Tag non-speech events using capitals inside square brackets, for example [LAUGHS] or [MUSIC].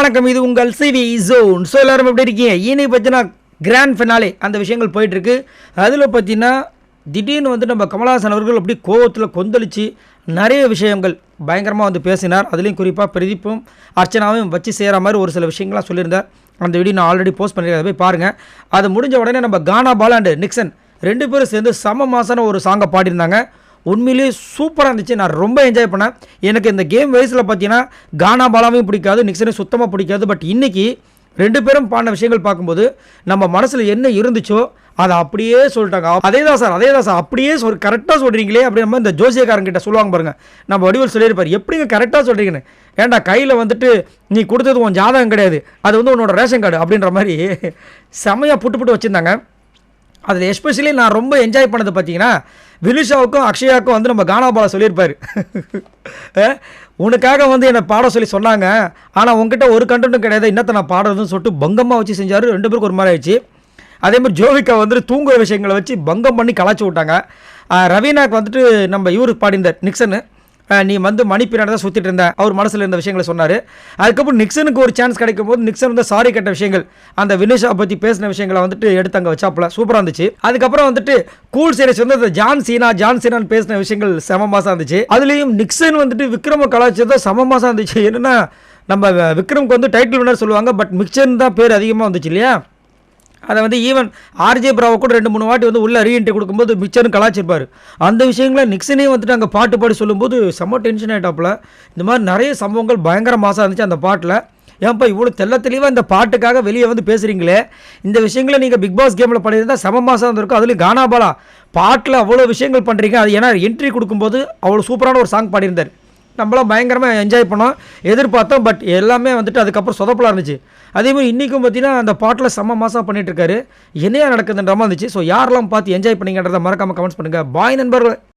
வணக்கம் இது உங்கள் சிவி ஜோன் ஸோ எல்லாரும் எப்படி இருக்கீங்க? இனி பார்த்தீங்கன்னா கிராண்ட் ஃபினாலே அந்த விஷயங்கள் போயிட்டுருக்கு. அதில் பார்த்தீங்கன்னா திடீர்னு வந்து நம்ம கமலஹாசன் அவர்கள் அப்படி கோவத்தில் கொந்தளித்து நிறைய விஷயங்கள் பயங்கரமாக வந்து பேசினார். அதுலேயும் குறிப்பாக பிரதீப்பும் அர்ச்சனாவும் வச்சு செய்கிற மாதிரி ஒரு சில விஷயங்கள்லாம் சொல்லியிருந்தார். அந்த வீடியோ நான் ஆல்ரெடி போஸ்ட் பண்ணியிருக்கேன். அதை போய் பாருங்கள் அது முடிஞ்ச உடனே நம்ம கானா பாலா அண்ட் நிக்சன் ரெண்டு பேரும் சேர்ந்து சம மாசான ஒரு சாங்கை பாடியிருந்தாங்க. உண்மையிலேயே சூப்பராக இருந்துச்சு. நான் ரொம்ப என்ஜாய் பண்ணேன். எனக்கு இந்த கேம் வயசில் பார்த்தீங்கன்னா கானா பாலாவையும் பிடிக்காது நிக்சனையும் சுத்தமாக பிடிக்காது. பட் இன்றைக்கி ரெண்டு பேரும் பாடின விஷயங்கள் பார்க்கும்போது நம்ம மனசில் என்ன இருந்துச்சோ அதை அப்படியே சொல்லிட்டாங்க. அதே தான் சார் அதே தான் சார் அப்படியே சொல் கரெக்டாக சொல்கிறீங்களே அப்படி நம்ம இந்த ஜோசியக்காரங்கிட்ட சொல்லுவாங்க பாருங்கள் நம்ம வடிவில் சொல்லியிருப்பார். எப்படிங்க கரெக்டாக சொல்கிறீங்கன்னு ஏன்டா கையில் வந்துட்டு நீ கொடுத்தது உன் ஜாதகம் கிடையாது. அது வந்து உன்னோட ரேஷன் கார்டு அப்படின்ற மாதிரி செமையாக புட்டு புட்டு வச்சுருந்தாங்க. அதில் எஸ்பெஷலி நான் ரொம்ப என்ஜாய் பண்ணது பார்த்தீங்கன்னா வினுஷாவுக்கும் அக்ஷயாவுக்கும் வந்து நம்ம கானாபாலா சொல்லியிருப்பார். [LAUGHS] உனக்காக வந்து என்னை பாட சொல்லி சொன்னாங்க. ஆனால் உங்ககிட்ட ஒரு கண்டென்ட்டும் கிடையாது. இன்னத்தை நான் பாடுறதுன்னு சொல்லிட்டு பங்கமாக வச்சு செஞ்சார். ரெண்டு பேருக்கு ஒரு மாதிரி ஆயிடுச்சு. அதே மாதிரி ஜோவிகா வந்துட்டு தூங்குற விஷயங்களை வச்சு பங்கம் பண்ணி கலாச்சி விட்டாங்க. ரவீனாக்கு வந்துட்டு நம்ம இவருக்கு பாடிந்தார் நிக்சனு. நீ வந்து மணி பின்னாடி தான் சுற்றிட்டு இருந்த. அவர் மனசில் இருந்த விஷயங்களை சொன்னார். அதுக்கப்புறம் நிக்சனுக்கு ஒரு சான்ஸ் கிடைக்கும் போது நிக்சன் வந்து சாரி கட்ட விஷயங்கள் அந்த வினுஷா பற்றி பேசின விஷயங்களை வந்துட்டு எடுத்து அங்கே வச்சாப்புல. சூப்பராக இருந்துச்சு. அதுக்கப்புறம் வந்துட்டு கூல் சீரிஸ் வந்து அந்த ஜான் சீனா ஜான் சீனான்னு பேசின விஷயங்கள் செம மாசம் இருந்துச்சு. அதுலேயும் நிக்சன் வந்துட்டு விக்ரம கலாச்சாரம் செம மாசம் இருந்துச்சு. என்னன்னா நம்ம விக்ரம்க்கு வந்து டைட்டில் வினர் சொல்லுவாங்க பட் மிக்சன் தான் பேர் அதிகமாக வந்துச்சு இல்லையா? அதை வந்து ஈவன் ஆர்ஜே பிராவை கூட ரெண்டு மூணு வாட்டி வந்து உள்ள ரீஎன்ட்ரி கொடுக்கும்போது மிச்சரும் கலாச்சிருப்பார். அந்த விஷயங்கள நிக்சனையும் வந்துட்டு அங்கே பாட்டு பாடி சொல்லும்போது செம்ம டென்ஷன் ஆகிட்டாப்புல இந்த மாதிரி நிறைய சம்பவங்கள் பயங்கர மாசாக இருந்துச்சு அந்த பாட்டில். ஏன்ப்பா இவ்வளோ தெல்ல தெளிவாக இந்த பாட்டுக்காக வெளியே வந்து பேசுகிறீங்களே இந்த விஷயங்களை நீங்கள் பிக் பாஸ் கேமில் பண்ணியிருந்தால் செம மாதம் இருந்திருக்கும். அதுலேயும் கானாபாலா பாட்டில் அவ்வளோ விஷயங்கள் பண்ணுறீங்க அது ஏன்னா என்ட்ரி கொடுக்கும்போது அவ்வளோ சூப்பரான ஒரு சாங் பாடியிருந்தார். நம்மளாம் பயங்கரமாக என்ஜாய் பண்ணோம் எதிர்பார்த்தோம் பட் எல்லாமே வந்துட்டு அதுக்கப்புறம் சொதப்பலாக இருந்துச்சு. அதே மாதிரி இன்றைக்கும் பார்த்தீங்கன்னா அந்த பாட்டில் செம்ம மாதம் பண்ணிட்டு இருக்காரு. என்னையா நடக்குதுன்ற மாதிரி இருந்துச்சு. ஸோ யாரெல்லாம் பார்த்து என்ஜாய் பண்ணிங்கன்றதை மறக்காமல் கமெண்ட்ஸ் பண்ணுங்கள் பாய் நண்பர்கள்.